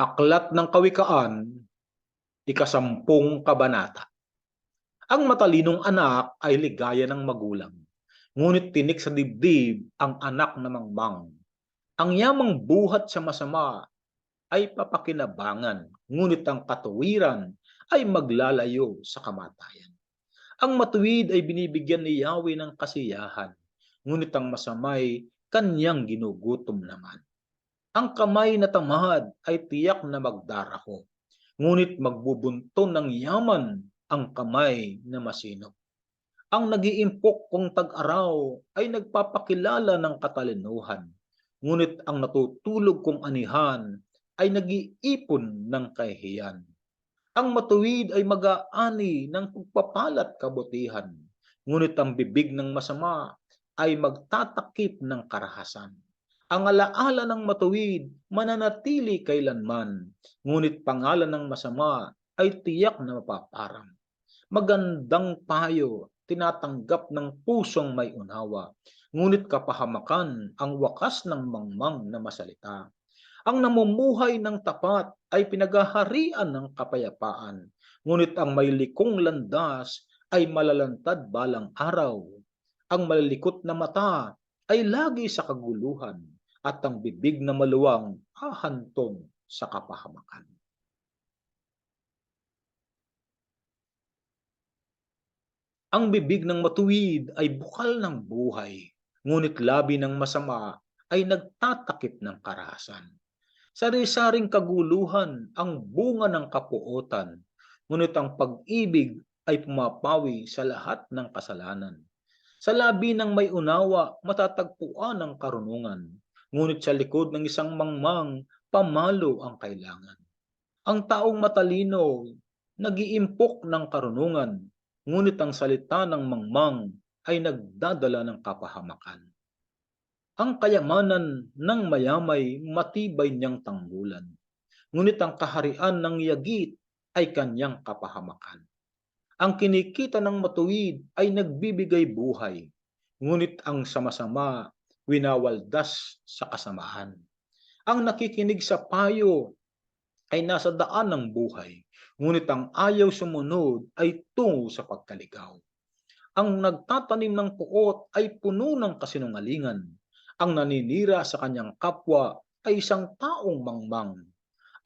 Aklat ng Kawikaan, ikasampung kabanata. Ang matalinong anak ay ligaya ng magulang, ngunit tinik sa dibdib ang anak na mangmang. Ang yamang buhat sa masama ay papakinabangan, ngunit ang katuwiran ay maglalayo sa kamatayan. Ang matuwid ay binibigyan ni Yahweh ng kasiyahan, ngunit ang masamay kanyang ginugutom naman. Ang kamay na tamad ay tiyak na magdarako, ngunit magbubunto ng yaman ang kamay na masinop. Ang nagiimpok kong tag-araw ay nagpapakilala ng katalinuhan, ngunit ang natutulog kong anihan ay nag-iipon ng kahihiyan. Ang matuwid ay mag-aani ng pagpapalat kabutihan, ngunit ang bibig ng masama ay magtatakip ng karahasan. Ang alaala ng matuwid mananatili kailanman, ngunit pangalan ng masama ay tiyak na mapaparang. Magandang payo, tinatanggap ng pusong may unawa, ngunit kapahamakan ang wakas ng mangmang na masalita. Ang namumuhay ng tapat ay pinagaharian ng kapayapaan, ngunit ang may likong landas ay malalantad balang araw. Ang malalikot na mata ay lagi sa kaguluhan, at ang bibig na maluwang hahantong sa kapahamakan. Ang bibig ng matuwid ay bukal ng buhay, ngunit labi ng masama ay nagtatakip ng karahasan. Sari-saring kaguluhan ang bunga ng kapuotan, ngunit ang pag-ibig ay pumapawi sa lahat ng kasalanan. Sa labi ng may unawa, matatagpuan ang karunungan, ngunit sa likod ng isang mangmang, pamalo ang kailangan. Ang taong matalino, nagiimpok ng karunungan, ngunit ang salita ng mangmang ay nagdadala ng kapahamakan. Ang kayamanan ng mayamay matibay niyang tanggulan, ngunit ang kaharian ng yagit ay kanyang kapahamakan. Ang kinikita ng matuwid ay nagbibigay buhay, ngunit ang sama-sama winawaldas sa kasamaan. Ang nakikinig sa payo ay nasa daan ng buhay, ngunit ang ayaw sumunod ay tungo sa pagkaligaw. Ang nagtatanim ng puot ay puno ng kasinungalingan. Ang naninira sa kanyang kapwa ay isang taong mangmang.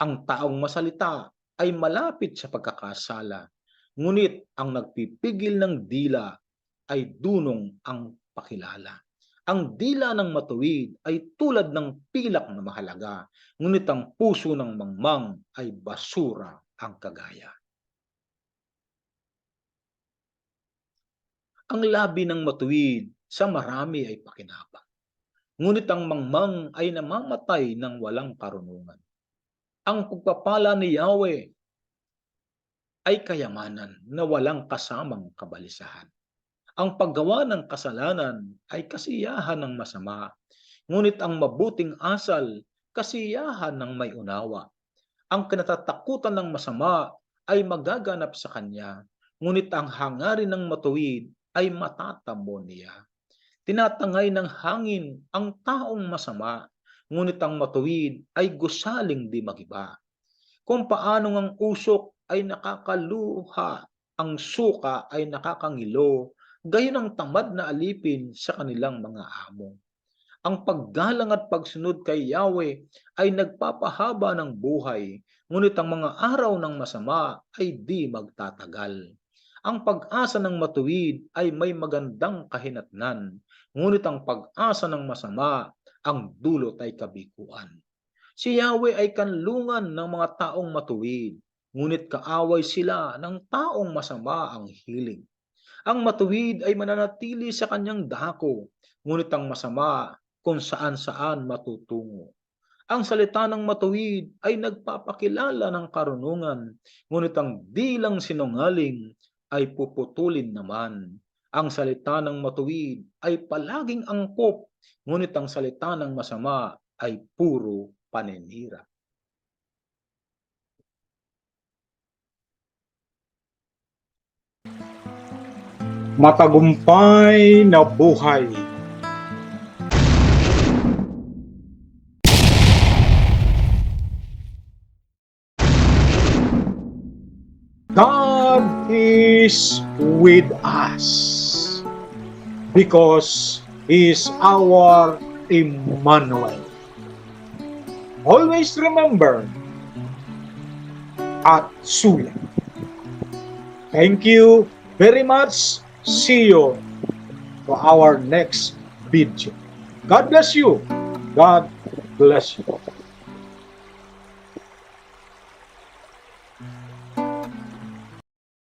Ang taong masalita ay malapit sa pagkakasala, ngunit ang nagpipigil ng dila ay dunong ang pakilala. Ang dila ng matuwid ay tulad ng pilak na mahalaga, ngunit ang puso ng mangmang ay basura ang kagaya. Ang labi ng matuwid sa marami ay pakinabang, ngunit ang mangmang ay namamatay ng walang karunungan. Ang pagpapala ni Yahweh ay kayamanan na walang kasamang kabalisahan. Ang paggawa ng kasalanan ay kasiyahan ng masama, ngunit ang mabuting asal, kasiyahan ng may unawa. Ang kinatatakutan ng masama ay magaganap sa kanya, ngunit ang hangarin ng matuwid ay matatamo niya. Tinatangay ng hangin ang taong masama, ngunit ang matuwid ay gusaling di magiba. Kung paanong ang usok ay nakakaluha, ang suka ay nakakangilo, gayon ang tamad na alipin sa kanilang mga amo. Ang paggalang at pagsunod kay Yahweh ay nagpapahaba ng buhay, ngunit ang mga araw ng masama ay di magtatagal. Ang pag-asa ng matuwid ay may magandang kahinatnan, ngunit ang pag-asa ng masama, ang dulot ay kabikuan. Si Yahweh ay kanlungan ng mga taong matuwid, ngunit kaaway sila ng taong masama ang hiling. Ang matuwid ay mananatili sa kanyang dako, ngunit ang masama kung saan-saan matutungo. Ang salita ng matuwid ay nagpapakilala ng karunungan, ngunit ang dilang sinungaling ay puputulin naman. Ang salita ng matuwid ay palaging angkop, ngunit ang salita ng masama ay puro paninira matagumpay na buhay. God is with us because He is our Emmanuel. Always remember at sulat. Thank you very much See you to our next video. God bless you. God bless you.